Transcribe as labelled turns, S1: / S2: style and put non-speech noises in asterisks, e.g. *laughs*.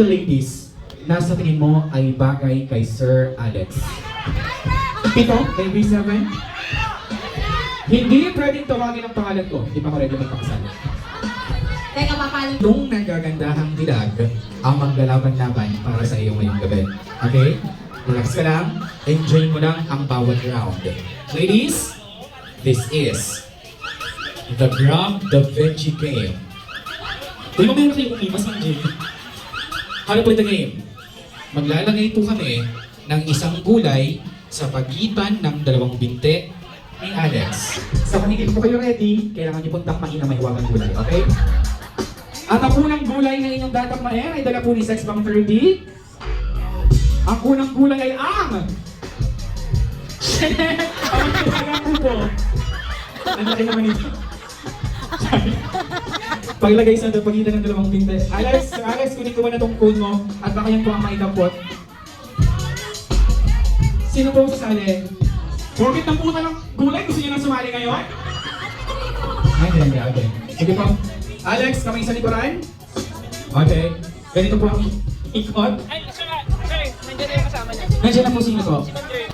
S1: the ladies na sa tingin mo ay bagay kay Sir Alex? Pito? Maybe seven? Hindi pwedeng tawagin ang pangalan ko. Hindi pa ako ready magpakasal.
S2: Teka, mapalo.
S1: Nung nagagandahang dilag ang maglalaban-laban para sa iyo ngayong gabi. Okay? Relax ka lang. Enjoy mo lang ang bawat round. Ladies, this is the Grab the Veggie Game. Di ba meron kayong umimas ng? Ano po ito game? Maglalagay po kami ng isang gulay sa pagitan ng dalawang binte ni Alex. So kung hindi po kayo ready, kailangan niyo pong takmain ang mahiwagang gulay, okay? At ang unang gulay na inyong datakmain ay dala po ni Sex Bomb 30. Ang unang gulay ay ang... Shit! Ang talagang upo. Ang laki naman ito. *laughs* Paglagay sa pagitan ng dalawang binte. Alex, Alex, kunin ko ba na tong phone mo? At baka yan po ang maidapot. Sino po sasali? Porkit ng puta ng gulay, gusto niyo nang sumali ngayon? Ay, hindi, hindi, okay. Sige po. Alex, kamay sa likuran. Okay. Ganito po ang ikot.
S3: Ay, sorry, sorry. Nandiyan na yung kasama niya.
S1: Nandiyan na po sino po.
S3: Si Joy.